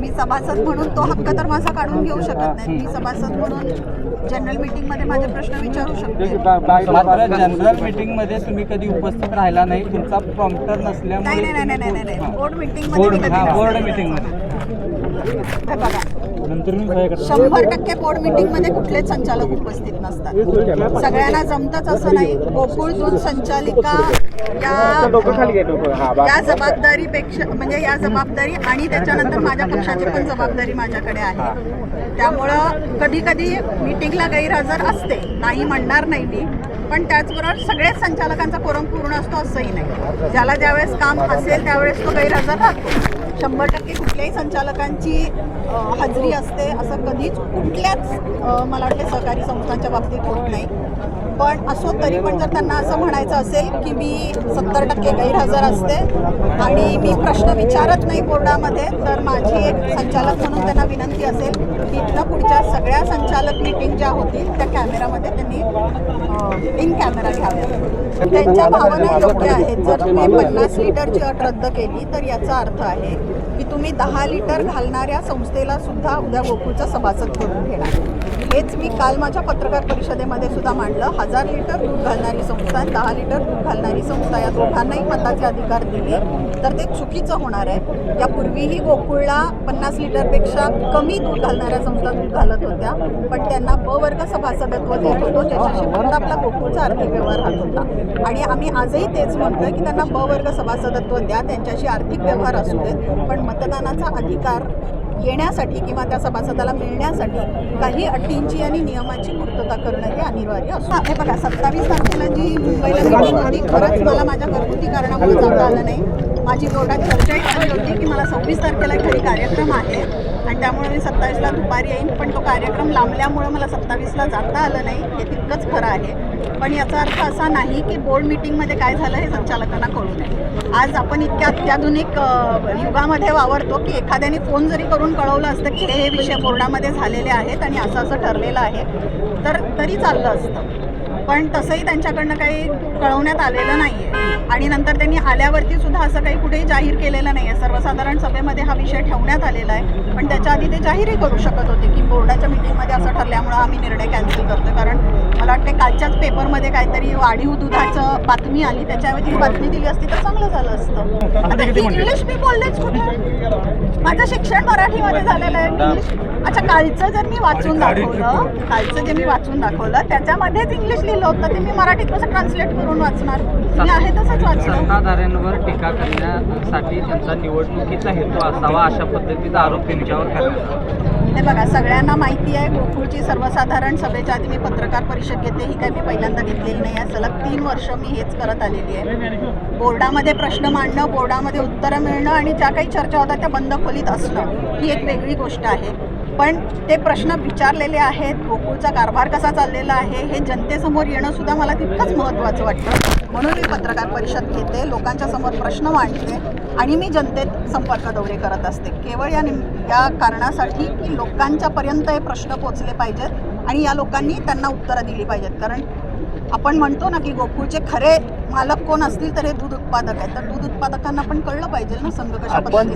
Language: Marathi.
मी सभासद म्हणून तो हक्क तर माझा काढून घेऊ शकत नाही मी सभासद म्हणून जनरल मीटिंगमध्ये माझे प्रश्न विचारू शकते मात्र जनरल मीटिंगमध्ये तुम्ही कधी उपस्थित राहिला नाही तुमचा प्रॉम्प्टर नाही नसल्यामुळे नाही नाही नाही नाही नाही. बोर्ड मीटिंगमध्ये मी बोर्ड. मीटिंगमध्ये बघा? शंभर टक्के बोर्ड मीटिंगमध्ये कुठलेच संचालक उपस्थित नसतात सगळ्यांना जमतच असं नाही. गोकुळ दूध संचालिका या या जबाबदारीपेक्षा म्हणजे या जबाबदारी आणि त्याच्यानंतर माझ्या पक्षाची पण जबाबदारी माझ्याकडे आहे. त्यामुळं कधी कधी मीटिंगला गैरहजर असते. नाही म्हणणार नाही मी. पण त्याचबरोबर सगळेच संचालकांचा कोरम पूर्ण असतो असंही नाही. ज्याला ज्यावेळेस काम असेल त्यावेळेस तो गैरहजर राहतो. शंभर टक्के कुठल्याही संचालकांची हजेरी असते असं कधीच कुठल्याच मला वाटते सहकारी संस्थांच्या बाबतीत होत नाही. पण असो तरी पण जर त्यांना असं म्हणायचं असेल की मी सत्तर टक्के गैरहजर असते आणि मी प्रश्न विचारत नाही बोर्डामध्ये तर माझी एक संचालक म्हणून त्यांना विनंती असेल की इथनं पुढच्या सगळ्या संचालक मीटिंग ज्या होतील त्या कॅमेरामध्ये त्यांनी इन कॅमेरा घ्याव्या. त्यांच्या भावना योग्य आहेत जर तुम्ही पन्नास लिटरची अट रद्द केली तर याचा अर्थ आहे की तुम्ही दहा लिटर घालणाऱ्या संस्थेला सुद्धा उद्या गोकुळचा सभासद करून घेणार. हेच मी काल माझ्या पत्रकार परिषदेमध्ये सुद्धा मांडलं. हजार लिटर दूध घालणारी संस्था आणि दहा लिटर दूध घालणारी संस्था या दोघांनाही मताचे अधिकार दिले तर ते चुकीचं होणार आहे. यापूर्वीही गोकुळला पन्नास लिटरपेक्षा कमी दूध घालणाऱ्या संस्था दूध घालत होत्या. पण त्यांना ब वर्ग सभासदत्व देत होतो ज्याच्याशी फक्त आपला गोकुळचा आर्थिक व्यवहार हात होता. आणि आम्ही आजही तेच म्हणतोय की त्यांना ब वर्ग सभासदत्व द्या त्यांच्याशी आर्थिक व्यवहार असू देत पण मतदानाचा अधिकार येण्यासाठी किंवा त्या सभासदाला मिळण्यासाठी काही अटींची आणि नियमाची पूर्तता करणं हे अनिवार्य असतं हे बघा सत्तावीस तारखेला जी मुंबईला मिटिंग होती खरंच मला माझ्या घरगुती कारणामुळे जाता आलं नाही. माझी बोर्डात चर्चाही झाली होती मला सव्वीस तारखेला घरी कार्यक्रम आहे. आणि त्यामुळे मी सत्तावीसला दुपारी येईन पण तो कार्यक्रम लांबल्यामुळे मला सत्तावीसला जाता आलं नाही. हे तितकंच खरं आहे. पण याचा अर्थ असा नाही की बोर्ड मीटिंगमध्ये काय झालं हे संचालकांना कळू नये. आज आपण इतक्या अत्याधुनिक युगामध्ये वावरतो की एखाद्याने फोन जरी करून कळवलं असतं की हे हे विषय बोर्डामध्ये झालेले आहेत आणि असं असं ठरलेलं आहे तर तरी चाललं असतं. पण तसंही त्यांच्याकडनं काही कळवण्यात आलेलं नाही आहे आणि नंतर त्यांनी आल्यावरती सुद्धा असं काही कुठेही जाहीर केलेलं नाही आहे सर्वसाधारण सभेमध्ये हा विषय ठेवण्यात आलेला आहे. पण त्याच्या आधी ते जाहीरही करू शकत होते की बोर्डाच्या मिटिंगमध्ये असं ठरल्यामुळं आम्ही निर्णय कॅन्सल करतो कारण मला वाटते कालच्याच पेपरमध्ये काहीतरी वाढीव दुधाचं बातमी आली. त्याच्याऐवजी बातमी दिली असती तर चांगलं झालं असतं. आता इंग्लिश मी बोललेच कुठे? माझं शिक्षण मराठीमध्ये झालेलं आहे. इंग्लिश अच्छा कालचं जर मी वाचून दाखवलं कालचं जे मी वाचून दाखवलं त्याच्यामध्येच इंग्लिश लिहिलं होतं ते मी मराठीत कसं ट्रान्सलेट करून वाचणार? मी आहे तसंच वाचलं सत्ताधाऱ्यांवर टीका करण्यासाठी त्यांचा निवडणुकीचा हेतू असावा अशा पद्धतीचा आरोप त्यांच्यावर करण्यात. हे बघा सगळ्यांना माहिती आहे गोकुळची सर्वसाधारण सभेच्या आधी मी पत्रकार परिषद घेते ही काही मी पहिल्यांदा घेतलेली नाही आहे. सलग तीन वर्ष मी हेच करत आलेली आहे. बोर्डामध्ये प्रश्न मांडणं बोर्डामध्ये उत्तरं मिळणं आणि ज्या काही चर्चा होतात त्या बंद खोलीत असणं ही एक वेगळी गोष्ट आहे. पण ते प्रश्न विचारलेले आहेत गोकुळचा कारभार कसा चाललेला आहे हे जनतेसमोर येणं सुद्धा मला तितकंच महत्त्वाचं वाटतं. म्हणून मी पत्रकार परिषद घेते लोकांच्या समोर प्रश्न मांडते आणि मी जनतेत संपर्क दौरे करत असते. केवळ या निम या कारणासाठी की लोकांच्यापर्यंत हे प्रश्न पोचले पाहिजेत आणि या लोकांनी त्यांना उत्तरं दिली पाहिजेत. कारण आपण म्हणतो ना की गोकुळचे खरे मालक कोण असतील तर हे दूध उत्पादक आहेत. तर दूध उत्पादकांना पण कळलं पाहिजे ना संघ कशा पद्धतीनं